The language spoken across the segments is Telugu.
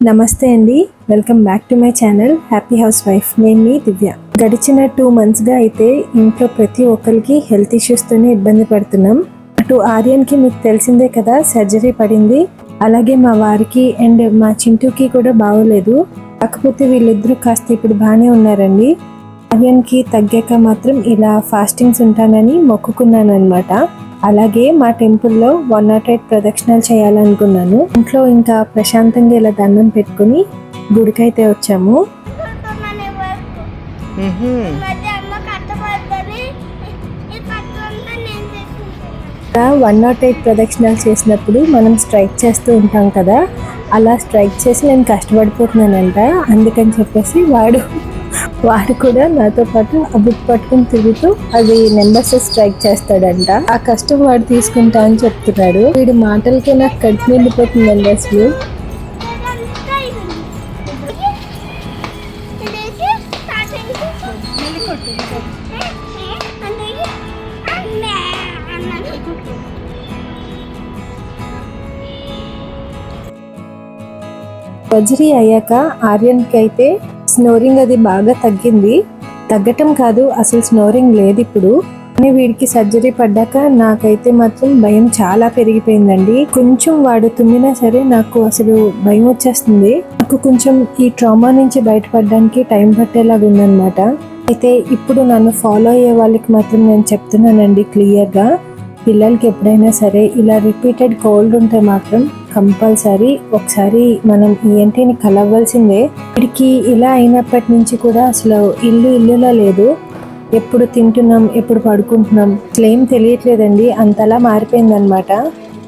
నమస్తే అండి. Welcome back to my channel happy house wife. నేను మీ దివ్య. గడిచిన టూ మంత్స్గా అయితే ఇంట్లో ప్రతి ఒక్కరికి హెల్త్ ఇష్యూస్తోనే ఇబ్బంది పడుతున్నాం. అటు ఆర్యన్కి మీకు తెలిసిందే కదా సర్జరీ పడింది. అలాగే మా వారికి అండ్ మా చింటూకి కూడా బాగోలేదు. కాకపోతే వీళ్ళిద్దరూ కాస్త ఇప్పుడు బాగానే ఉన్నారండి. ఆర్యన్కి తగ్గాక మాత్రం ఇలా ఫాస్టింగ్స్ ఉంటానని మొక్కుకున్నాను అనమాట అలాగే మా టెంపుల్లో వన్ నాట్ ఎయిట్ ప్రదక్షిణాలు చేయాలనుకున్నాను. ఇంట్లో ఇంకా ప్రశాంతంగా ఇలా దండం పెట్టుకుని గుడికైతే వచ్చాము. వన్ నాట్ ఎయిట్ ప్రదక్షిణాలు చేసినప్పుడు మనం స్ట్రైక్ చేస్తూ ఉంటాం కదా. అలా స్ట్రైక్ చేసి నేను కష్టపడిపోతున్నానంట. అందుకని చెప్పేసి వాడు వాడు కూడా నాతో పాటు ఆ బుక్ పట్టుకుని తిరుగుతూ అది నెంబర్స్ స్ట్రైక్ చేస్తాడంట. ఆ కష్టం వాడు తీసుకుంటా అని చెప్తున్నాడు. వీడి మాటలకే నాకు కడుపు నిండిపోతుందండి అసలు వజ్రీ అయ్యాక ఆర్యన్కి అయితే స్నోరింగ్ అది బాగా తగ్గింది. తగ్గటం కాదు అసలు స్నోరింగ్ లేదు ఇప్పుడు. కానీ వీడికి సర్జరీ పడ్డాక నాకైతే మాత్రం భయం చాలా పెరిగిపోయిందండి. కొంచెం వాడు తుమ్మినా సరే నాకు అసలు భయం వచ్చేస్తుంది. నాకు కొంచెం ఈ ట్రామా నుంచి బయటపడడానికి టైం పట్టేలాగా ఉందన్నమాట. అయితే ఇప్పుడు నన్ను ఫాలో అయ్యే వాళ్ళకి మాత్రం నేను చెప్తున్నానండి క్లియర్గా. పిల్లలకి ఎప్పుడైనా సరే ఇలా రిపీటెడ్ కోల్డ్ ఉంటే మాత్రం కంపల్సరీ ఒకసారి మనం ఈఎన్టీని కలవ్వాల్సిందే. వీడికి ఇలా అయినప్పటి నుంచి కూడా అసలు ఇల్లు ఇల్లులా లేదు. ఎప్పుడు తింటున్నాం ఎప్పుడు పడుకుంటున్నాం అసలు ఏం తెలియట్లేదండి. అంతలా మారిపోయిందనమాట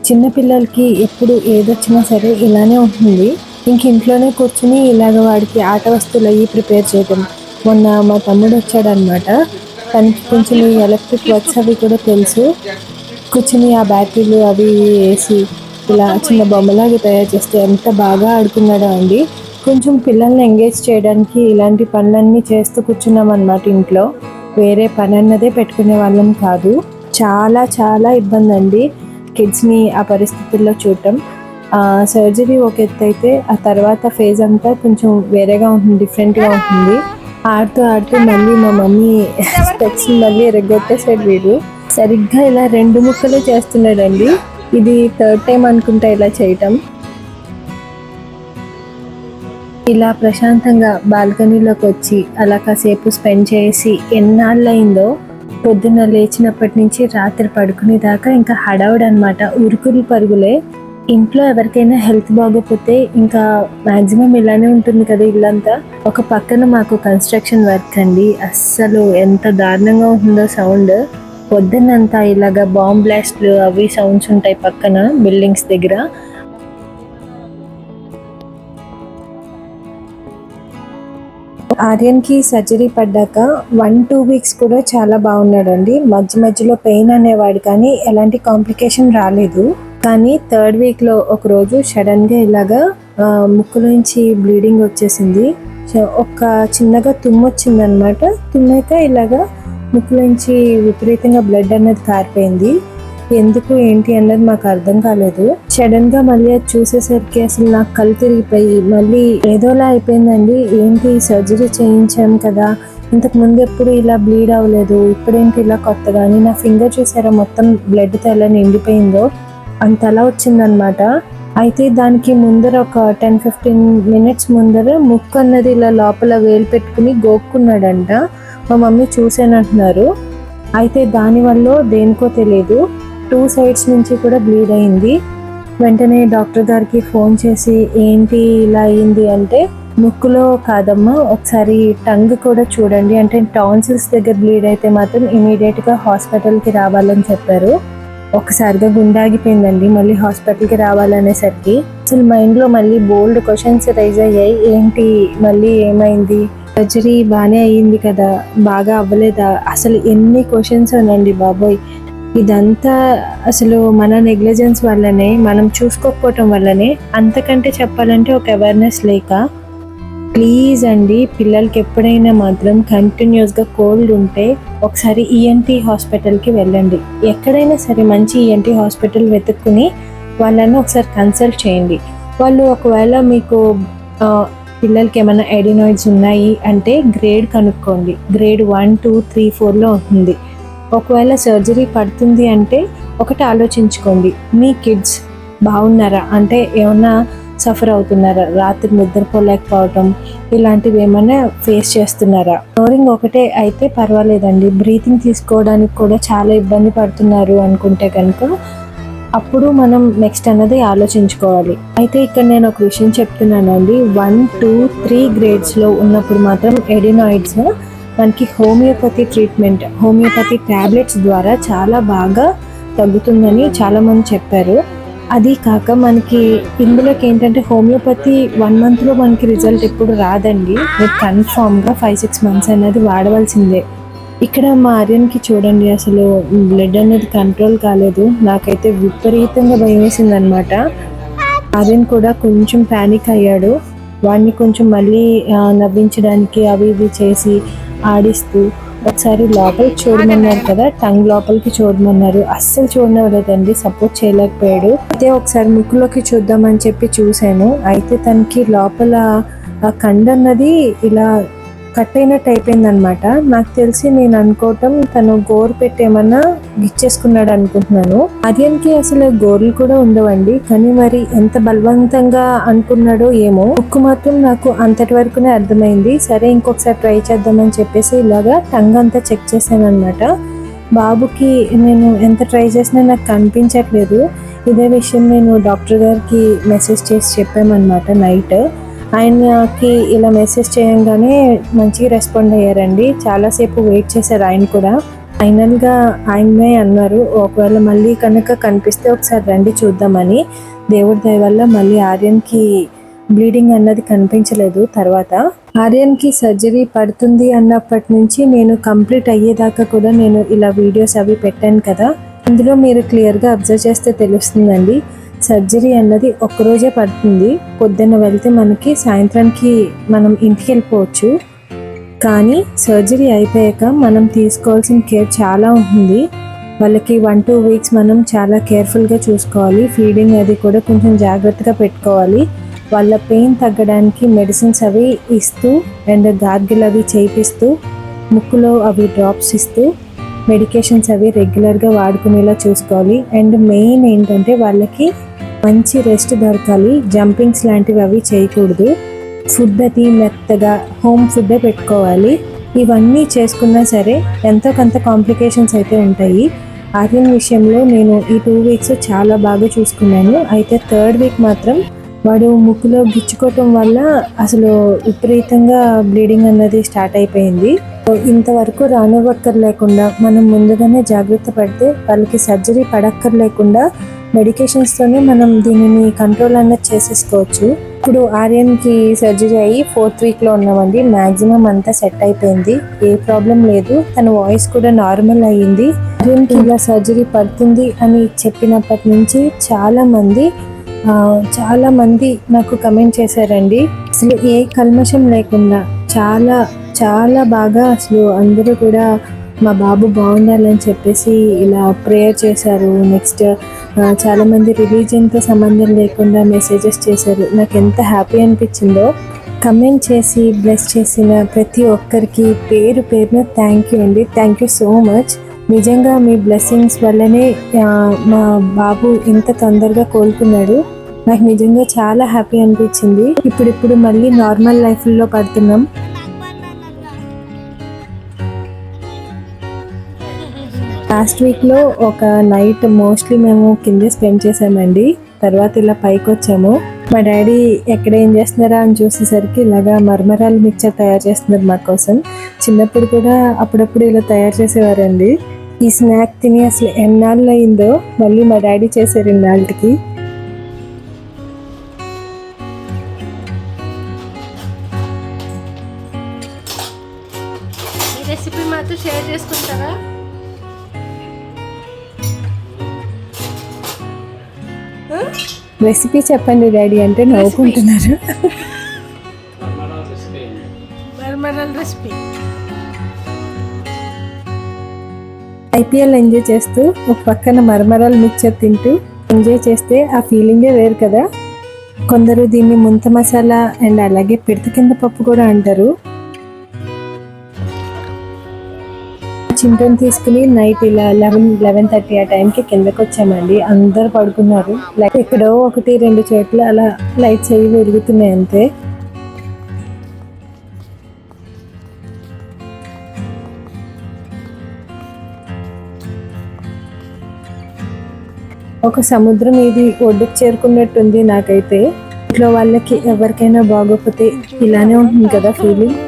చిన్నపిల్లలకి ఎప్పుడు ఏదొచ్చినా సరే ఇలానే ఉంటుంది. ఇంక ఇంట్లోనే కూర్చుని ఇలాగ వాడికి ఆట వస్తువులు అవి ప్రిపేర్ చేయడం మొన్న మా తమ్ముడు వచ్చాడనమాట తనకి కొంచెం ఎలక్ట్రిక్ వర్క్స్ అవి కూడా తెలుసు. కూర్చుని ఆ బ్యాటరీలు అవి వేసి ఇలా చిన్న బొమ్మలాగా తయారు చేస్తే ఎంత బాగా ఆడుకున్నాడో అండి. కొంచెం పిల్లల్ని ఎంగేజ్ చేయడానికి ఇలాంటి పనులన్నీ చేస్తూ కూర్చున్నాం అనమాట ఇంట్లో. వేరే పని అన్నదే పెట్టుకునే వాళ్ళం కాదు. చాలా చాలా ఇబ్బంది అండి కిడ్స్ని ఆ పరిస్థితుల్లో చూడటం. సర్జరీ ఒక ఎత్తు అయితే ఆ తర్వాత ఫేజ్ అంతా కొంచెం వేరేగా ఉంటుంది డిఫరెంట్గా ఉంటుంది. ఆడుతూ ఆడుతూ మళ్ళీ మా మమ్మీ స్పెక్స్ మళ్ళీ ఎరగొట్టేసాడు వీడు. సరిగ్గా ఇలా రెండు ముక్కలు చేస్తున్నాడండి. ఇది థర్డ్ టైం అనుకుంటా ఇలా చేయటం. ఇలా ప్రశాంతంగా బాల్కనీలోకి వచ్చి అలా కాసేపు స్పెండ్ చేసి ఎన్నాళ్ళయిందో పొద్దున్న లేచినప్పటి నుంచి రాత్రి పడుకునే దాకా ఇంకా హడావుడు అనమాట ఉరుకులు పరుగులే. ఇంట్లో ఎవరికైనా హెల్త్ బాగోకపోతే ఇంకా మాక్సిమం ఇలానే ఉంటుంది కదా ఇల్లంతా. ఒక పక్కన మాకు కన్స్ట్రక్షన్ వర్క్ అండి. అస్సలు ఎంత దారుణంగా ఉంటుందో సౌండ్. పొద్దున్నంతా ఇలాగా బాంబ్ బ్లాస్ట్లు అవి సౌండ్స్ ఉంటాయి పక్కన బిల్డింగ్స్ దగ్గర. ఆర్యన్కి సర్జరీ పడ్డాక వన్ టూ వీక్స్ కూడా చాలా బాగున్నాడండి. మధ్య మధ్యలో పెయిన్ అనేవాడు కానీ ఎలాంటి కాంప్లికేషన్ రాలేదు. కానీ థర్డ్ వీక్లో ఒకరోజు సడన్గా ఇలాగా ముక్కు నుంచి బ్లీడింగ్ వచ్చేసింది. ఒక చిన్నగా తుమ్ము వచ్చిందనమాట. తుమ్మాక ఇలాగా ముక్కులోంచి విపరీతంగా బ్లడ్ అనేది కారిపోయింది. ఎందుకు ఏంటి అన్నది మాకు అర్థం కాలేదు. సడన్గా మళ్ళీ అది చూసేసరికి అసలు నాకు కళ్ళు తిరిగిపోయి మళ్ళీ ఏదోలా అయిపోయిందండి. ఏంటి సర్జరీ చేయించాం కదా ఇంతకు ముందు ఎప్పుడు ఇలా బ్లీడ్ అవ్వలేదు ఇప్పుడేంటి ఇలా కొత్తగా అని నా ఫింగర్ చూసారా మొత్తం బ్లడ్తో ఎలా నిండిపోయిందో? అంతలా వచ్చిందనమాట అయితే దానికి ముందర ఒక టెన్ ఫిఫ్టీన్ మినిట్స్ ముందర ముక్కు అన్నది ఇలా లోపల వేలు పెట్టుకుని గోక్కున్నాడంట. మా మమ్మీ చూసానంటున్నారు. అయితే దానివల్ల దేనికో తెలియదు టూ సైడ్స్ నుంచి కూడా బ్లీడ్ అయింది. వెంటనే డాక్టర్ గారికి ఫోన్ చేసి ఏంటి ఇలా అయింది? అంటే ముక్కులో కాదమ్మా ఒకసారి టంగ్ కూడా చూడండి. అంటే టాన్సిల్స్ దగ్గర బ్లీడ్ అయితే మాత్రం ఇమీడియట్గా హాస్పిటల్కి రావాలని చెప్పారు. ఒకసారిగా గుండె ఆగిపోయిందండి మళ్ళీ హాస్పిటల్కి రావాలనేసరికి. అసలు మైండ్లో మళ్ళీ బోల్డ్ క్వశ్చన్స్ రైజ్ అయ్యాయి. ఏంటి? మళ్ళీ ఏమైంది? సర్జరీ బాగానే అయ్యింది కదా బాగా అవ్వలేదా? అసలు ఎన్ని క్వశ్చన్స్ అనండి బాబోయ్. ఇదంతా అసలు మన నెగ్లిజెన్స్ వల్లనే మనం చూసుకోకపోవటం వల్లనే అంతకంటే చెప్పాలంటే ఒక అవేర్నెస్ లేక ప్లీజ్ అండి పిల్లలకి ఎప్పుడైనా మాత్రం కంటిన్యూస్గా కోల్డ్ ఉంటే ఒకసారి ఈఎన్టీ హాస్పిటల్కి వెళ్ళండి. ఎక్కడైనా సరే మంచి ఈఎన్టీ హాస్పిటల్ వెతుక్కుని వాళ్ళని ఒకసారి కన్సల్ట్ చేయండి. వాళ్ళు ఒకవేళ మీకు పిల్లలకి ఏమైనా ఎడినాయిడ్స్ ఉన్నాయి అంటే గ్రేడ్ కనుక్కోండి. గ్రేడ్ వన్ టూ త్రీ ఫోర్లో ఉంటుంది. ఒకవేళ సర్జరీ పడుతుంది అంటే ఒకటి ఆలోచించుకోండి. మీ కిడ్స్ బాగున్నారా? అంటే ఏమన్నా సఫర్ అవుతున్నారా? రాత్రి నిద్రపోలేకపోవటం ఇలాంటివి ఏమైనా ఫేస్ చేస్తున్నారా? ఫ్లోరింగ్ ఒకటే అయితే పర్వాలేదండి. బ్రీతింగ్ తీసుకోవడానికి కూడా చాలా ఇబ్బంది పడుతున్నారు అనుకుంటే కనుక అప్పుడు మనం నెక్స్ట్ అన్నది ఆలోచించుకోవాలి. అయితే ఇక్కడ నేను ఒక విషయం చెప్తున్నానండి. వన్ టూ త్రీ గ్రేడ్స్లో ఉన్నప్పుడు మాత్రం ఎడినాయిడ్స్ మనకి హోమియోపతి ట్రీట్మెంట్ హోమియోపతి ట్యాబ్లెట్స్ ద్వారా చాలా బాగా తగ్గుతుందని చాలామంది చెప్పారు. అది కాక మనకి ఇందులోకి ఏంటంటే హోమియోపతి వన్ మంత్లో మనకి రిజల్ట్ ఎప్పుడు రాదండి. మీరు కన్ఫామ్గా ఫైవ్ సిక్స్ మంత్స్ అనేది వాడవలసిందే. ఇక్కడ మా ఆర్యన్కి చూడండి అసలు బ్లడ్ అనేది కంట్రోల్ కాలేదు. నాకైతే విపరీతంగా భయం వేసింది అనమాట ఆర్యన్ కూడా కొంచెం ప్యానిక్ అయ్యాడు. వాడిని కొంచెం మళ్ళీ నవ్వించడానికి అవి ఇవి చేసి ఆడిస్తూ ఒకసారి లోపలికి చూడమన్నారు కదా టంగ్ లోపలికి చూడమన్నారు. అస్సలు చూడనివ్వలేదండి సపోర్ట్ చేయలేకపోయాడు. అయితే ఒకసారి ముక్కులోకి చూద్దామని చెప్పి చూశాను. అయితే తనకి లోపల కండన్నది కండ అన్నది ఇలా కట్ అయినట్టు అయిపోయిందనమాట నాకు తెలిసి నేను అనుకోవటం తను గోరు పెట్టేమన్నా గిచ్చేసుకున్నాడు అనుకుంటున్నాను. ఆర్యన్కి అసలు గోర్లు కూడా ఉండవండి. కానీ మరి ఎంత బలవంతంగా అనుకున్నాడో ఏమో. ఉక్కు మాత్రం నాకు అంతటి వరకునే అర్థమైంది. సరే ఇంకొకసారి ట్రై చేద్దామని చెప్పేసి ఇలాగా టంగ్ అంతా చెక్ చేశాను అనమాట బాబుకి నేను ఎంత ట్రై చేసినా నాకు కనిపించట్లేదు. ఇదే విషయం నేను డాక్టర్ గారికి మెసేజ్ చేసి చెప్పామన్నమాట నైట్. ఆయనకి ఇలా మెసేజ్ చేయంగానే మంచిగా రెస్పాండ్ అయ్యారండి. చాలాసేపు వెయిట్ చేశారు ఆయన కూడా. ఫైనల్గా ఆయనే అన్నారు ఒకవేళ మళ్ళీ కనుక కనిపిస్తే ఒకసారి రండి చూద్దామని. దేవుడి దయ వల్ల మళ్ళీ ఆర్యన్కి బ్లీడింగ్ అన్నది కనిపించలేదు తర్వాత. ఆర్యన్కి సర్జరీ పడుతుంది అన్నప్పటి నుంచి నేను కంప్లీట్ అయ్యేదాకా కూడా నేను ఇలా వీడియోస్ అవి పెట్టాను కదా. ఇందులో మీరు క్లియర్గా అబ్జర్వ్ చేస్తే తెలుస్తుందండి. సర్జరీ అన్నది ఒక్కరోజే పడుతుంది. పొద్దున్న వెళ్తే మనకి సాయంత్రానికి మనం ఇంటికి వెళ్ళిపోవచ్చు. కానీ సర్జరీ అయిపోయాక మనం తీసుకోవాల్సిన కేర్ చాలా ఉంటుంది. వాళ్ళకి వన్ టూ వీక్స్ మనం చాలా కేర్ఫుల్గా చూసుకోవాలి. ఫీడింగ్ అది కూడా కొంచెం జాగ్రత్తగా పెట్టుకోవాలి. వాళ్ళ పెయిన్ తగ్గడానికి మెడిసిన్స్ అవి ఇస్తూ అండ్ గార్గిల్ అవి చేయిస్తూ ముక్కులో అవి డ్రాప్స్ ఇస్తూ మెడికేషన్స్ అవి రెగ్యులర్గా వాడుకునేలా చూసుకోవాలి. అండ్ మెయిన్ ఏంటంటే వాళ్ళకి మంచి రెస్ట్ దొరకాలి. జంపింగ్స్ లాంటివి అవి చేయకూడదు. ఫుడ్ అది మెత్తగా హోమ్ ఫుడ్ పెట్టుకోవాలి. ఇవన్నీ చేసుకున్నా సరే ఎంతో కొంత కాంప్లికేషన్స్ అయితే ఉంటాయి. ఆర్యన్ విషయంలో నేను ఈ టూ వీక్స్ చాలా బాగా చూసుకున్నాను. అయితే థర్డ్ వీక్ మాత్రం వాడు ముక్కులో గిచ్చుకోవటం వల్ల అసలు విపరీతంగా బ్లీడింగ్ అన్నది స్టార్ట్ అయిపోయింది. ఇంతవరకు ఇంతవరకు రానివ్వక్కర్లేకుండా మనం ముందుగానే జాగ్రత్త పడితే వాళ్ళకి సర్జరీ పడక్కర్ లేకుండా మెడికేషన్స్తోనే మనం దీనిని కంట్రోల్ అన్నది చేసేసుకోవచ్చు. ఇప్పుడు ఆర్యన్కి సర్జరీ అయ్యి ఫోర్త్ వీక్లో ఉన్నామండి. మ్యాక్సిమం అంతా సెట్ అయిపోయింది. ఏ ప్రాబ్లం లేదు. తన వాయిస్ కూడా నార్మల్ అయ్యింది. ఆర్యన్కి ఇలా సర్జరీ పడుతుంది అని చెప్పినప్పటి నుంచి చాలామంది చాలామంది నాకు కమెంట్ చేశారండి. అసలు ఏ కల్మషం లేకుండా చాలా చాలా బాగా అసలు అందరూ కూడా మా బాబు బాగుండాలని చెప్పేసి ఇలా ప్రేయర్ చేశారు. నెక్స్ట్ చాలా మంది రిలీజియన్తో సంబంధం లేకుండా మెసేజెస్ చేశారు. నాకు ఎంత హ్యాపీ అనిపించిందో కమెంట్ చేసి బ్లెస్ చేసిన ప్రతి ఒక్కరికి పేరు పేరున థ్యాంక్ యూ అండి. థ్యాంక్ యూ సో మచ్ నిజంగా మీ బ్లెస్సింగ్స్ వల్లనే మా బాబు ఇంత తొందరగా కోలుకున్నాడు. నాకు నిజంగా చాలా హ్యాపీ అనిపించింది. ఇప్పుడిప్పుడు మళ్ళీ నార్మల్ లైఫ్లో పడుతున్నాం. లాస్ట్ వీక్లో ఒక నైట్ మోస్ట్లీ మేము కింద స్పెండ్ చేసామండి. తర్వాత ఇలా పైకి వచ్చాము. మా డాడీ ఎక్కడ ఏం చేస్తున్నారా అని చూసేసరికి ఇలాగా మర్మరాలు మిక్చర్ తయారు చేస్తున్నారు మా కోసం. చిన్నప్పుడు కూడా అప్పుడప్పుడు ఇలా తయారు చేసేవారండి. ఈ స్నాక్ తిని అసలు ఎన్నాళ్ళు అయిందో మళ్ళీ మా డాడీ చేశారు ఇన్నాళ్ళకి. రెసిపీ మాతో షేర్ చేసుకుంటారా? రెసిపీ చెప్పండి డాడీ అంటే నవ్వుకుంటున్నారు. రెసిపీ. ఐపీఎల్ ఎంజాయ్ చేస్తూ ఒక పక్కన మరమరాలు మిక్చర్ తింటూ ఎంజాయ్ చేస్తే ఆ ఫీలింగే వేరు కదా. కొందరు దీన్ని ముంత మసాలా అండ్ అలాగే పిడత కింద పప్పు కూడా అంటారు. చింతను తీసుకుని నైట్ ఇలా లెవెన్ లెవెన్ థర్టీ ఆ టైంకి కిందకి వచ్చామండి. అందరు పడుకున్నారు. లైక్ ఎక్కడో ఒకటి రెండు చోట్ల అలా లైట్స్ అవి వెలుగుతున్నాయి అంతే. ఒక సముద్రం ఇది ఒడ్డుకు చేరుకున్నట్టుంది నాకైతే. ఇంట్లో వాళ్ళకి ఎవరికైనా బాగోకపోతే ఇలానే ఉంటుంది కదా ఫీలింగ్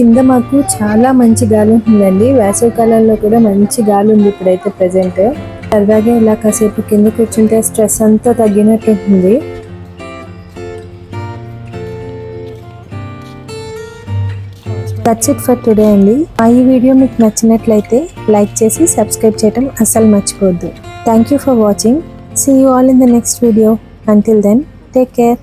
కింద మాకు చాలా మంచి గాలి ఉంటుందండి వేసవి కాలంలో కూడా మంచి గాలి ఉంది ఇప్పుడైతే ప్రజెంట్ సరదాగా ఇలా కాసేపు కింద కూర్చుంటే స్ట్రెస్ అంతా తగ్గినట్టు ఉంటుంది దట్స్ ఇట్ ఫర్ టుడే అండి. ఆ ఈ వీడియో మీకు నచ్చినట్లయితే లైక్ చేసి సబ్స్క్రైబ్ చేయడం అస్సలు మర్చిపోవద్దు. Thank you for watching see you all in the next video until then take care